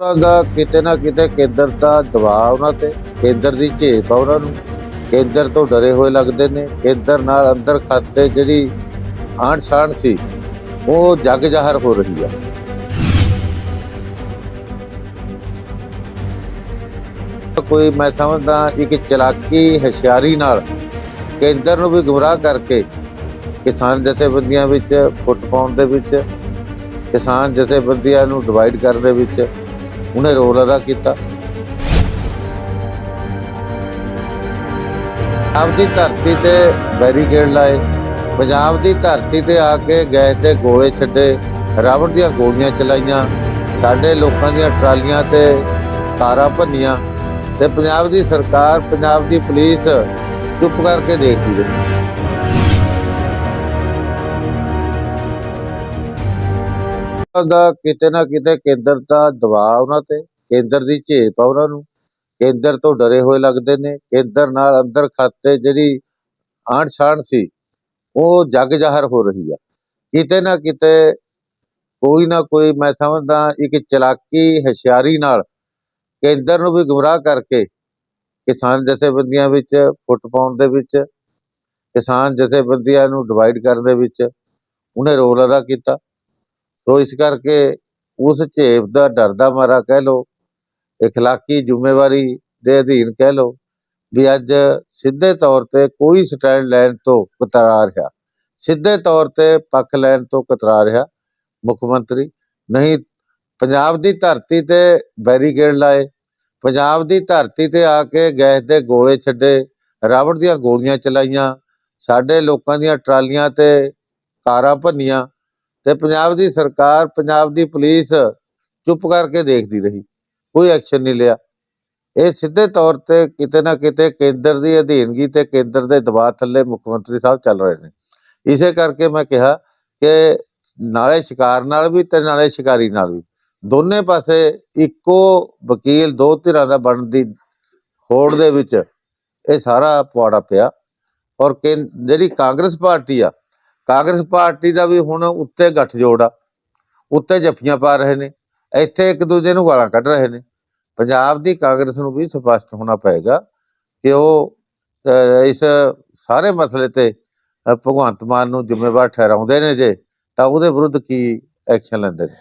ਉਹਨਾਂ ਦਾ ਕਿਤੇ ਨਾ ਕਿਤੇ ਕੇਂਦਰ ਦਾ ਦਬਾਅ ਉਹਨਾਂ ਤੇ, ਕੇਂਦਰ ਦੀ ਝੇਪ ਆ ਉਹਨਾਂ ਨੂੰ। ਕੇਂਦਰ ਤੋਂ ਡਰੇ ਹੋਏ ਲੱਗਦੇ ਨੇ। ਕੇਂਦਰ ਨਾਲ ਅੰਦਰ ਖਾਤੇ ਜਿਹੜੀ ਆਣ ਸਾਂਢ ਸੀ, ਉਹ ਜੱਗ ਜ਼ਾਹਰ ਹੋ ਰਹੀ ਆ। ਕੋਈ ਮੈਂ ਸਮਝਦਾ ਇੱਕ ਚਲਾਕੀ ਹਸ਼ਿਆਰੀ ਨਾਲ ਕੇਂਦਰ ਨੂੰ ਵੀ ਗੁੰਮਰਾਹ ਕਰਕੇ ਕਿਸਾਨ ਜਥੇਬੰਦੀਆਂ ਵਿੱਚ ਫੁੱਟ ਪਾਉਣ ਦੇ ਵਿੱਚ, ਕਿਸਾਨ ਜਥੇਬੰਦੀਆਂ ਨੂੰ ਡਿਵਾਈਡ ਕਰਨ ਦੇ ਵਿੱਚ ਉਹਨੇ ਰੋਲ ਅਦਾ ਕੀਤਾ। ਪੰਜਾਬ ਦੀ ਧਰਤੀ ਤੇ ਬੈਰੀਕੇਡ ਲਾਏ। ਪੰਜਾਬ ਦੀ ਧਰਤੀ ਤੇ ਆ ਕੇ ਗੈਸ ਦੇ ਗੋਲੇ ਛੱਡੇ। ਰਾਵਣ ਦੀਆਂ ਗੋਲੀਆਂ ਚਲਾਈਆਂ। ਸਾਡੇ ਲੋਕਾਂ ਦੀਆਂ ਟਰਾਲੀਆਂ ਤੇ ਤਾਰਾਂ ਭੰਨੀਆਂ। ਤੇ ਪੰਜਾਬ ਦੀ ਸਰਕਾਰ, ਪੰਜਾਬ ਦੀ ਪੁਲਿਸ ਚੁੱਪ ਕਰਕੇ ਦੇਖਦੀ ਰਹੀ। ਦਾ ਕਿਤੇ ਨਾ ਕਿਤੇ ਕੇਂਦਰ ਦਾ ਦਬਾਅ ਉਹਨਾਂ ਤੇ, ਕੇਂਦਰ ਦੀ ਝੇਪ ਆ ਉਹਨਾਂ ਨੂੰ। ਕੇਂਦਰ ਤੋਂ ਡਰੇ ਹੋਏ ਲੱਗਦੇ ਨੇ। ਕੇਂਦਰ ਨਾਲ ਅੰਦਰ ਖਾਤੇ ਜਿਹੜੀ ਆਂਢ ਸਾਂਢ ਸੀ, ਉਹ ਜੱਗ ਜ਼ਾਹਰ ਹੋ ਰਹੀ ਆ। ਕਿਤੇ ਨਾ ਕਿਤੇ ਕੋਈ ਨਾ ਕੋਈ ਮੈਂ ਸਮਝਦਾ ਇੱਕ ਚਲਾਕੀ ਹਸ਼ਿਆਰੀ ਨਾਲ ਕੇਂਦਰ ਨੂੰ ਵੀ ਗੁੰਮਰਾਹ ਕਰਕੇ ਕਿਸਾਨ ਜਥੇਬੰਦੀਆਂ ਵਿੱਚ ਫੁੱਟ ਪਾਉਣ ਦੇ ਵਿੱਚ, ਕਿਸਾਨ ਜਥੇਬੰਦੀਆਂ ਨੂੰ ਡਿਵਾਈਡ ਕਰਨ ਦੇ ਵਿੱਚ ਉਹਨੇ ਰੋਲ ਅਦਾ ਕੀਤਾ। ਸੋ ਇਸ ਕਰਕੇ ਉਸ ਝੇਪ ਦਾ ਡਰਦਾ ਮਾਰਾ ਕਹਿ ਲੋ اخلاقی ਜ਼ਿੰਮੇਵਾਰੀ ਦੇ ਅਧੀਨ ਕਹਿ ਲੋ ਵੀ ਅੱਜ ਸਿੱਧੇ ਤੌਰ ਤੇ ਕੋਈ ਸਟੈਂਡ ਲੈਣ ਤੋਂ ਕਤਰਾ ਰਿਹਾ ਸਿੱਧੇ ਤੌਰ ਤੇ ਪੱਖ ਲੈਣ ਤੋਂ ਕਤਰਾ ਰਿਹਾ ਮੁੱਖ ਮੰਤਰੀ ਨਹੀਂ ਪੰਜਾਬ ਦੀ ਧਰਤੀ ਤੇ ਬੈਰੀਕੇਡ ਲਾਏ ਪੰਜਾਬ ਦੀ ਧਰਤੀ ਤੇ ਆ ਕੇ ਗੈਸ ਦੇ ਗੋਲੇ ਛੱਡੇ ਰਾਵਣ ਦੀਆਂ ਗੋਲੀਆਂ ਚਲਾਈਆਂ ਸਾਡੇ ਲੋਕਾਂ ਦੀਆਂ ਟਰਾਲੀਆਂ ਤੇ ਕਾਰਾਂ ਭੰਨੀਆਂ ਤੇ ਪੰਜਾਬ ਦੀ ਸਰਕਾਰ, ਪੰਜਾਬ ਦੀ ਪੁਲਿਸ ਚੁੱਪ ਕਰਕੇ ਦੇਖਦੀ ਰਹੀ। ਕੋਈ ਐਕਸ਼ਨ ਨਹੀਂ ਲਿਆ। ਇਹ ਸਿੱਧੇ ਤੌਰ ਤੇ ਕਿਤੇ ਨਾ ਕਿਤੇ ਕੇਂਦਰ ਦੀ ਅਧੀਨਗੀ ਤੇ ਕੇਂਦਰ ਦੇ ਦਬਾਅ ਥੱਲੇ ਮੁੱਖ ਮੰਤਰੀ ਸਾਹਿਬ ਚੱਲ ਰਹੇ ਨੇ। ਇਸੇ ਕਰਕੇ ਮੈਂ ਕਿਹਾ ਕਿ ਨਾਲੇ ਸ਼ਿਕਾਰ ਨਾਲ ਵੀ ਤੇ ਨਾਲੇ ਸ਼ਿਕਾਰੀ ਨਾਲ ਵੀ। ਦੋਨੇ ਪਾਸੇ ਇੱਕੋ ਵਕੀਲ ਦੋ ਧਿਰਾਂ ਦਾ ਬਣਨ ਦੀ ਹੋੜ ਦੇ ਵਿੱਚ ਇਹ ਸਾਰਾ ਪੁਆੜਾ ਪਿਆ। ਔਰ ਕੇਂ- ਜਿਹੜੀ ਕਾਂਗਰਸ ਪਾਰਟੀ ਆ ਕਾਂਗਰਸ ਪਾਰਟੀ ਦਾ ਵੀ ਹੁਣ ਉੱਤੇ ਗੱਠਜੋੜ ਆ, ਉੱਤੇ ਜੱਫੀਆਂ ਪਾ ਰਹੇ ਨੇ, ਇੱਥੇ ਇੱਕ ਦੂਜੇ ਨੂੰ ਗਾਲਾਂ ਕੱਢ ਰਹੇ ਨੇ। ਪੰਜਾਬ ਦੀ ਕਾਂਗਰਸ ਨੂੰ ਵੀ ਸਪਸ਼ਟ ਹੋਣਾ ਪਏਗਾ ਕਿ ਉਹ ਇਸ ਸਾਰੇ ਮਸਲੇ ਤੇ ਭਗਵੰਤ ਮਾਨ ਨੂੰ ਜ਼ਿੰਮੇਵਾਰ ਠਹਿਰਾਉਂਦੇ ਨੇ ਜੇ, ਤਾਂ ਉਹਦੇ ਵਿਰੁੱਧ ਕੀ ਐਕਸ਼ਨ ਲੈਂਦੇ ਨੇ?